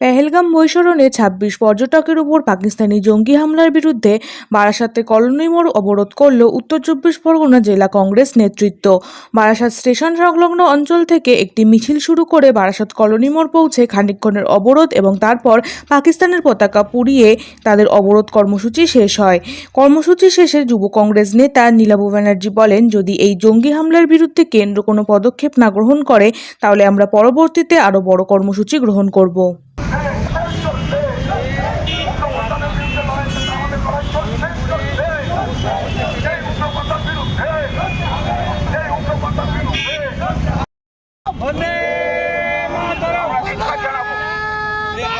পেহেলগাম বৈশরণে ছাব্বিশ পর্যটকের উপর পাকিস্তানি জঙ্গি হামলার বিরুদ্ধে বারাসাতে কলোনি মোড় অবরোধ করল উত্তর চব্বিশ পরগনা জেলা কংগ্রেস নেতৃত্ব। বারাসাত স্টেশন সংলগ্ন অঞ্চল থেকে একটি মিছিল শুরু করে বারাসাত কলোনি মোড় পৌঁছে খানিকক্ষণের অবরোধ এবং তারপর পাকিস্তানের পতাকা পুড়িয়ে তাদের অবরোধ কর্মসূচি শেষ হয়। কর্মসূচি শেষে যুব কংগ্রেস নেতা নীলাভ ব্যানার্জি বলেন, যদি এই জঙ্গি হামলার বিরুদ্ধে কেন্দ্র কোনো পদক্ষেপ না গ্রহণ করে, তাহলে আমরা পরবর্তীতে আরও বড় কর্মসূচি গ্রহণ করব।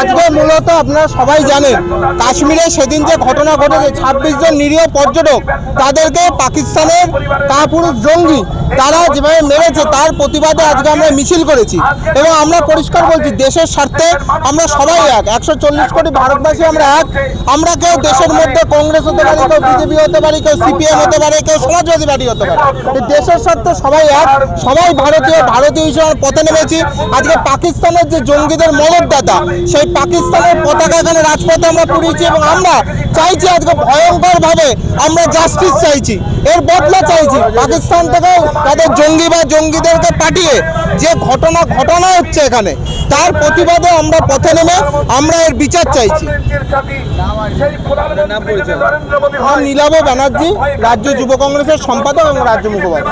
আজকে মূলত আপনারা সবাই জানেন, কাশ্মীরে সেদিন যে ঘটনা ঘটেছে, ছাব্বিশ জন নিরীহ পর্যটক, তাদেরকে পাকিস্তানের কাপুরুষ জঙ্গি, তারা যেভাবে মেরেছে, তার প্রতিবাদে আজকে আমরা মিছিল করেছি। এবং আমরা পরিষ্কার বলছি, দেশের স্বার্থে আমরা সবাই এক, একশো চল্লিশ কোটি ভারতবাসী আমরা এক। আমরা কেউ দেশের মধ্যে কংগ্রেস হতে পারি, কেউ বিজেপি হতে পারি, কেউ সিপিএম হতে পারে, কেউ সমাজবাদী পার্টি হতে পারে। দেশের স্বার্থে সবাই এক, সবাই ভারতীয় ভারতীয় হিসেবে পথে নেমেছি। আজকে পাকিস্তানের যে জঙ্গিদের মদতদাতা সেই পাকিস্তানের পতাকা এখানে রাজপথে আমরা পুড়িয়েছি এবং আমরা চাইছি আজকে ভয়ঙ্কর ভাবে আমরা জাস্টিস চাইছি। এর বদলা চাইছি। পাকিস্তান থেকে তাদের জঙ্গি বা জঙ্গিদেরকে পাঠিয়ে যে ঘটনা ঘটনা হচ্ছে এখানে, তার প্রতিবাদে আমরা পথে নেমে আমরা এর বিচার চাইছি। নীলাভ ব্যানার্জি, রাজ্য যুব কংগ্রেসের সম্পাদক এবং রাজ্য মুখপাত্র।